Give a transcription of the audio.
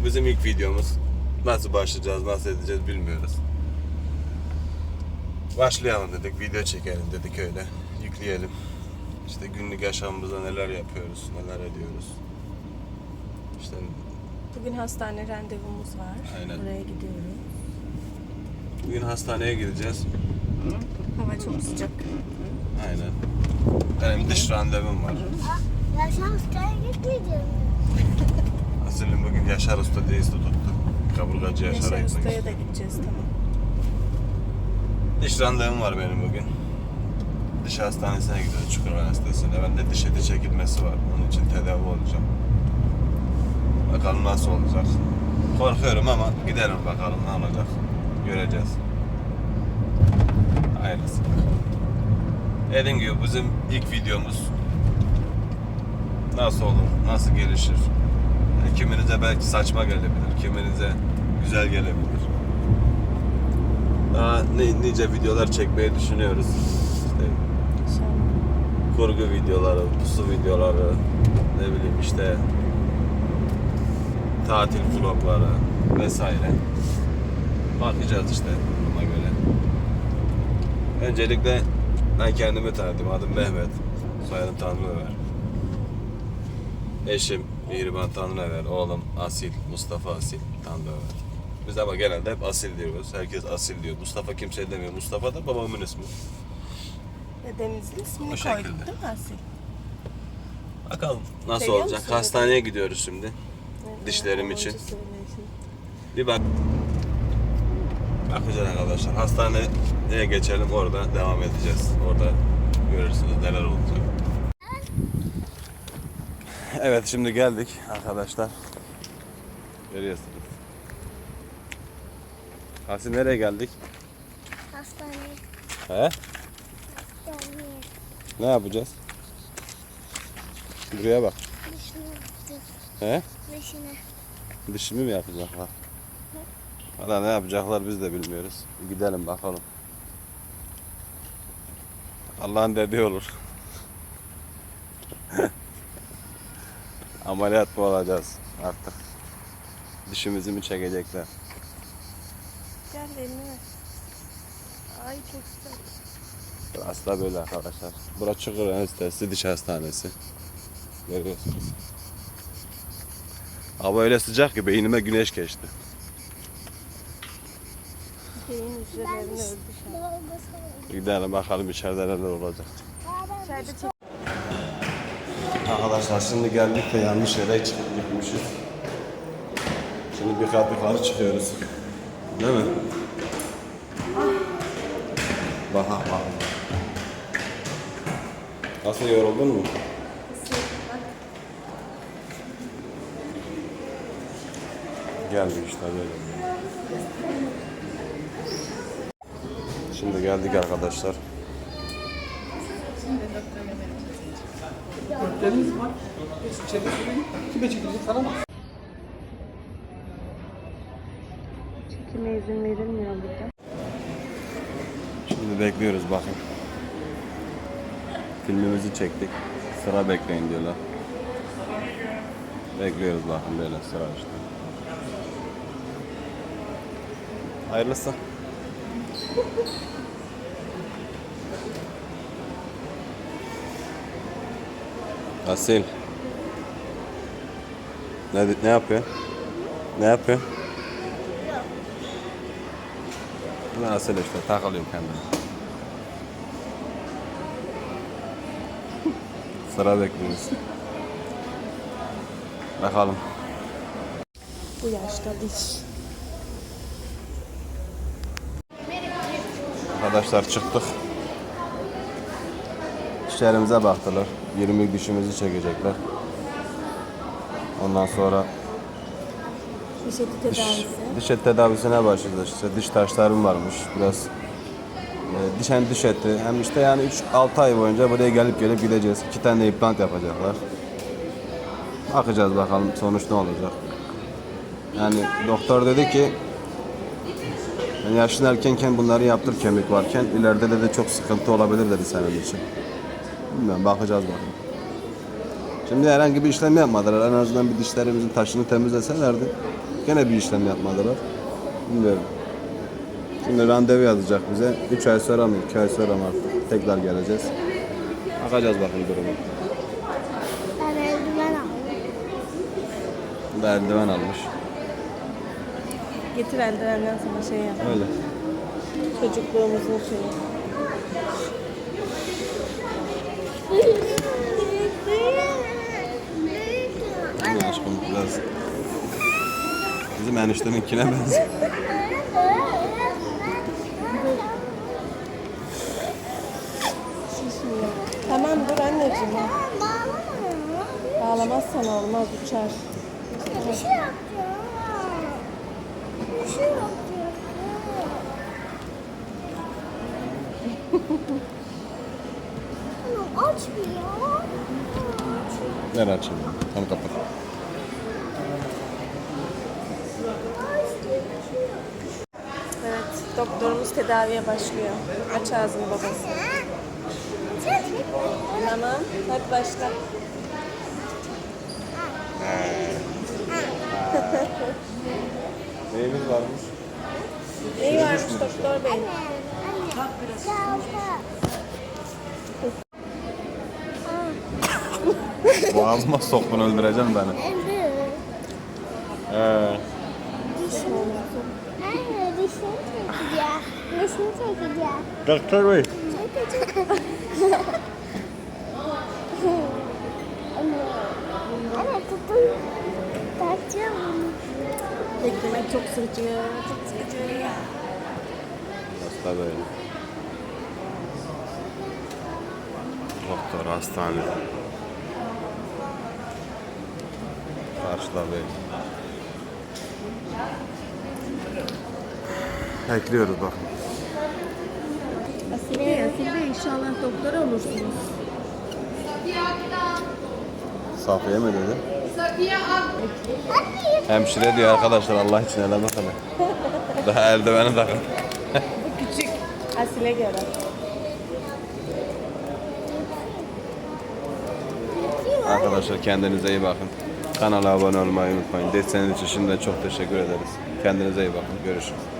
Bu bizim ilk videomuz. Nasıl başlayacağız, nasıl edeceğiz bilmiyoruz. Başlayalım dedik, video çekelim dedik öyle. Yükleyelim. İşte günlük yaşamımızda neler yapıyoruz, neler ediyoruz. İşte Bugün hastane randevumuz var. Aynen. Oraya gidiyoruz. bugün hastaneye gideceğiz. Hava çok sıcak. Aynen. Benim dış randevum var. Yaşam hastaya gitmeyeceğim. Yaşar Usta diye tuttu. Kaburgacı Yaşar gitmek Usta'ya da gideceğiz tamam. Diş randevum var benim bugün. Diş hastanesine gidiyoruz Çukurova Hastanesi'ne. Ben de diş eti çekilmesi var. Onun için tedavi olacağım. Bakalım nasıl olacak. Korkuyorum ama gidelim bakalım ne olacak. Göreceğiz. Hayırlısı. Dediğim gibi bizim ilk videomuz. Nasıl olur, nasıl gelişir? Kiminize belki saçma gelebilir, kiminize güzel gelebilir. Daha ne, nice videolar çekmeyi düşünüyoruz. İşte kurgu videoları, pusu videoları, ne bileyim işte tatil vlogları vesaire. Bakacağız işte buna göre. Öncelikle ben kendimi tanıtayım. Adım Mehmet. Soyadım Tanrıver. Eşim Mihriban Tanrıver. Oğlum Asil, Mustafa Asil Tanrıver. Biz ama genelde hep Asil diyoruz. Herkes Asil diyor. Mustafa kimse demiyor. Mustafa da babamın ismi. Dedemizin ismini Bu koyduk şekilde. değil mi Asil? Bakalım nasıl Seviyor olacak. musun Hastaneye gidiyoruz şimdi. Dişlerim için. Bir bak. Bakacağız arkadaşlar. Hastaneye geçelim. Orada devam edeceğiz. Orada görürsünüz neler olacak. Evet şimdi geldik arkadaşlar. Görüyorsunuz. Asil nereye geldik? Hastaneye He? gelmeye. Ne yapacağız? Buraya bak. Dişine gittim. He? Dişine. Dişimi mi yapacaklar? Valla ne yapacaklar biz de bilmiyoruz. Gidelim bakalım. Allah'ın dediği olur. Ameliyat mı olacağız artık? Dişimizi mi çekecekler? Gel elini ver. Ay çok sıcak. Burası da böyle arkadaşlar. Burası Çukur Üniversitesi Diş Hastanesi. Görüyorsunuz. Hava öyle sıcak ki beynime güneş geçti. Beyin hücrelerini öldü şu an. Gidelim bakalım içeride neler olacak. İçeride çok Arkadaşlar şimdi geldik de yanlış yere gitmişiz. Şimdi bir kat yukarı çıkıyoruz. Değil mi? Bak bak bak. Nasıl yoruldun mu? Geldik işte böyle. Şimdi geldik arkadaşlar. Deniz var. Süreyim. Kime çekilecek sana mı? çekime izin verilmiyor burada. Şimdi bekliyoruz bakın. Filmimizi çektik. Sıra bekleyin diyorlar. Bekliyoruz bakın böyle sıra işte. Hayırlısı. Asil. Ne, ne yapıyor? Ne yapıyor? Ben Asil işte takılıyorum kendime. Sıra bekliyoruz. Bakalım. Bu yaşta diş. Arkadaşlar çıktık. Dişlerimize baktılar. 20 dişimizi çekecekler. Ondan sonra Diş eti diş, tedavisi. diş eti tedavisine başlayacağız. İşte diş taşlarım varmış. Biraz e, diş hem diş eti hem işte yani 3-6 ay boyunca buraya gelip gelip gideceğiz. İki tane de implant yapacaklar. Bakacağız bakalım sonuç ne olacak. Yani doktor dedi ki yani yaşın erkenken bunları yaptır kemik varken ileride de, de çok sıkıntı olabilir dedi senin için. Bilmiyorum bakacağız bakalım. Şimdi herhangi bir işlem yapmadılar. En azından bir dişlerimizin taşını temizleselerdi. Gene bir işlem yapmadılar. Bilmiyorum. Şimdi randevu yazacak bize. 3 ay sonra mı 2 ay sonra mı artık tekrar geleceğiz. Bakacağız bakın durumu. Ben eldiven aldım. Da eldiven almış. Getir eldivenden sana şey yap. Öyle. Çocukluğumuzun şeyi. Mi aşkım biraz bizim enişteminkine benziyor. Tamam dur anneciğim. Ağlamazsan olmaz uçar. Bir şey yapacağım. Bir şey yapacağım. Açmıyor. Ver açayım. Tamam kapat. Evet doktorumuz tedaviye başlıyor. Aç ağzını babası. Tamam hadi başla. Neyimiz varmış? Neyi varmış doktor bey? Boğazıma soktun öldüreceğim beni. Ee, doktor bey. Anne tutun. Bunu. Beklemek çok sıkıcı. Çok sıkıcı. Hasta böyle. Doktor hastane. Karşıda bey. Bekliyoruz bakın. Asil Bey, Asil Bey inşallah doktor olursunuz. Safiye mi dedi? Hemşire diyor arkadaşlar Allah için hele bakalım. Daha eldiveni takın. Bu küçük. Asil'e göre. Arkadaşlar kendinize iyi bakın. Kanala abone olmayı unutmayın. Desteğiniz için şimdiden çok teşekkür ederiz. Kendinize iyi bakın. Görüşürüz.